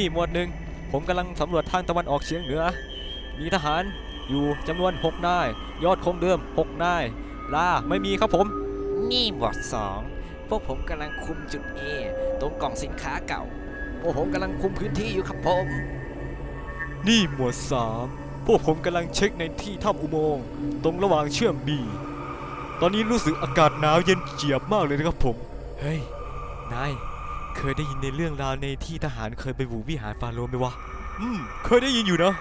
นี่หมวดหนึ่งผมกำลังสำรวจทางตะวันออกเฉียงเหนือ มีทหารอยู่จำนวน 6 นาย ยอดคงเดิม 6 นาย ลาไม่มีครับผม นี่หมวดสองพวกผมกำลังคุมจุด A ตรงกล่องสินค้าเก่า พวกผมกำลังคุมพื้นที่อยู่ครับผม นี่หมวด3พวกผมกำลังเช็คในที่ถ้ำอุโมงค์ตรงระหว่างเชื่อมบีตอนนี้รู้สึกอากาศหนาวเย็นเจียบมากเลยนะครับผม เฮ้ย นาย เคยได้ยินในเรื่องราวในที่ทหารเคยไปบุกวิหารฟาโรห์ไหมวะ อืม เคยได้ยินอยู่นะ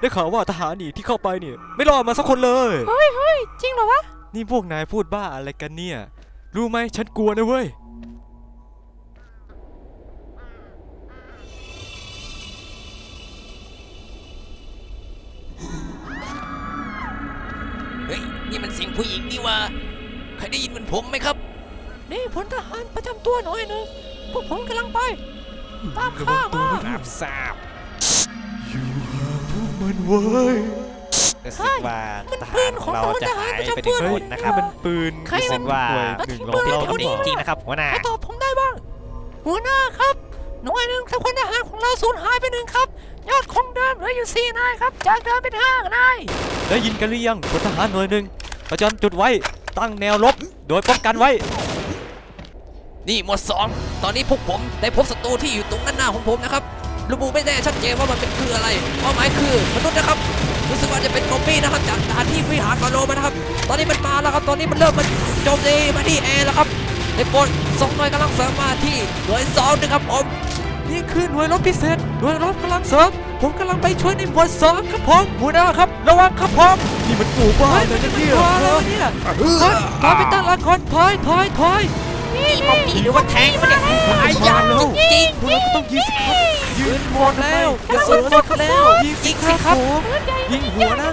ได้ข่าวว่าทหารนี่ที่เข้าไปเนี่ย ไม่รอดมาสักคนเลยจริงเหรอวะ นี่พวกนายพูดบ้าอะไรกันเนี่ย รู้ไหมฉันกลัวนะเว้ย เฮ้ย นี่มันเสียงผู้หญิงนี่วะ ใครได้ยินเหมือนผมไหมครับ นี่พลทหารประจำตัวหน่อยหนึง พวกผมกำลังไป ตามข้ามารับทราบอยู่ห่างพวกมันเว้ยรู้สึกว่าทหารของเราจะหายไปหนึ่งคนนะครับมันปืนใครรู้สึกว่าหน่วยหนึ่งมันเราทิ้งปืนเราไว้หรือเปล่าจริงๆนะครับหัวหน้าใครตอบผมได้บ้าง หัวหน้าครับ หน่วยหนึ่งแต่พลทหารของเราสูญหายไปหนึ่งครับ ยอดคงเดิมเหลืออยู่สี่นายครับ จากเดิมเป็นห้านาย ได้ยินกันหรือยังพลทหารหน่วยหนึ่งประจำจุดไว้ตั้งแนวรบโดยป้องกันไว้ นี่หมวดสองตอนนี้พวกผมได้พบศัตรูที่อยู่ตรงด้านหน้าของผมนะครับระบุไม่แน่ชัดเจนว่ามันเป็นคืออะไรเป้าหมายคือมนุษย์นะครับ รู้สึกว่าจะเป็นกอมบี้นะครับจากด่านที่วิหารฟาโรห์มานะครับ ตอนนี้มันมาแล้วครับ ตอนนี้มันเริ่มมันโจมตีมาที่แอร์แล้วครับในโปรดส่งหน่วยกำลังเสริมมาที่หน่วยสองนะครับผมนี่คือหน่วยรบพิเศษหน่วยรบกำลังเสริมผมกำลังไปช่วยในหมวดสองครับผมหัวหน้าครับ ระวังครับผมนี่มันกูบ้าเฮ้ยเลมันยจะนะเป็นเนี่ยตัวอะไรวะเนี่ยถอยถอยไปตั้งหลักก่อนถอยถอยถอย นี่มอมบี้หรือว่าแทงมันเนี่ยหายยากจริงพวกเราก็ต้องยิงสิครับๆยืนหมดแล้วกระสุนหมดแล้วยิงสิยิงคสิรับครับผมยิงหัวนะ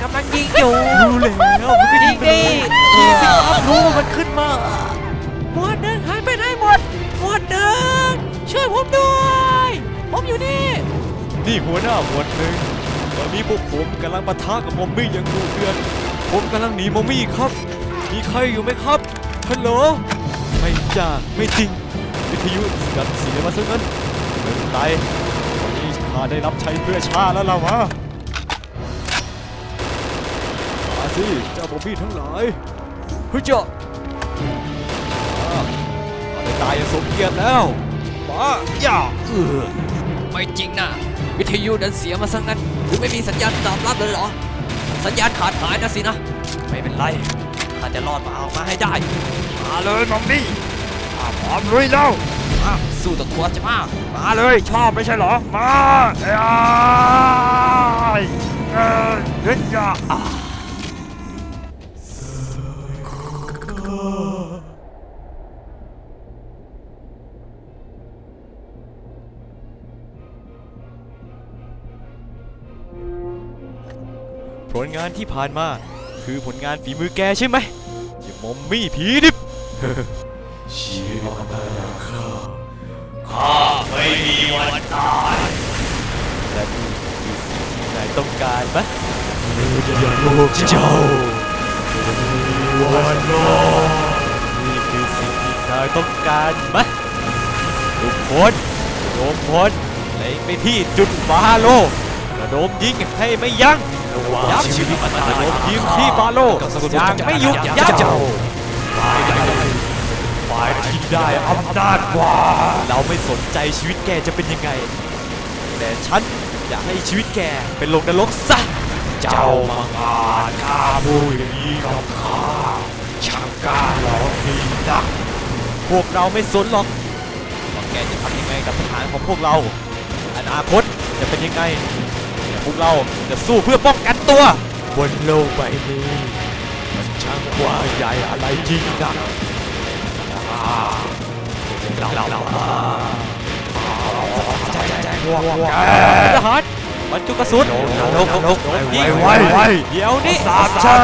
กำลังยิงอยู่รู้แล้วมันก็ยิงไปเลยยิยิงงสิสิคครัรับบรู้รู้ว่าว่ามัมันนขึ้ขึ้นนมามาหมวดหนึ่งหายไปไหนหมดหมวดหนึ่งช่วยผมด้วยผมอยู่นี่นี่หัวหน้าหมวดหนึ่งตอนนี้พวกผมกำลังปะทะกับมอมมี่อย่างดุเดือดผมกำลังหนีมอมมี่ครับ มีใครอยู่ไหมครับฮัลโหลไม่ จ้าไม่จริง วิทยุดันเสียมาซะงั้นไม่เป็นไรวันนี้ข้าได้รับใช้เพื่อชาติแล้วล่ะวะมาสิเจ้ามอมมี่ทั้งหลายเฮ้ยเจ้าอ่าเอาได้ตายอย่างสมเกียรติแล้วมาอย่าเออไม่จริงนะวิทยุดันเสียมาซะงั้นหรือไม่มีสัญญาณตอบรับเลยเหรอ สัญญาณขาดหายนะสินะ ไม่เป็นไร ข้าจะรอดมาเอามาให้ได้ มาเลยมอมบี้ข้าพร้อมลุยแล้วมาสู้ตัวตัวจะมามาเลยชอบไม่ใช่เหรอ มาเอ้ยเอ้ยเฮ้ยอย่าอะผลงานที่ผ่านมา คือผลงานฝีมือแกใช่ไหมอย่ามอมมี่ผีดิบเชี่ยมาแล้วครับข้าไม่มีวันตายและนี่คือสิ่งที่นายต้องการไหมเจ้าวันรอนี่คือสิ่งที่นายต้องการไหมทุกคนโดมพลเล็งไปที่จุดฟาโลกระโดมยิงให้ไม่ยั้ง ยับชีวิตมันกระโดมยิงที่ฟาโลย่างไม่หยุดยั้งฝ่ายที่ได้อำนาจกว่า เราไม่สนใจชีวิตแกจะเป็นยังไง แต่ฉันอยากให้ชีวิตแกเป็นลงนรกซะเจ้ามังอาจฆ่าผู้อย่างนี้กับข้าช่างกล้าหลอกดีนักพวกเราไม่สนหรอกว่าแกจะทำยังไงกับทหารของพวกเรา อนาคตจะเป็นยังไง พวกเราจะสู้เพื่อป้องกันตัวบนโลกใบนี้มันช่างกว้างใหญ่อะไรยิ่งนักอ่าเราเราเราใจใจพวกแกทหารบรรจุกระสุนลงนรกนรกยิงไว้ไว้เดี๋ยวนี้สาบชา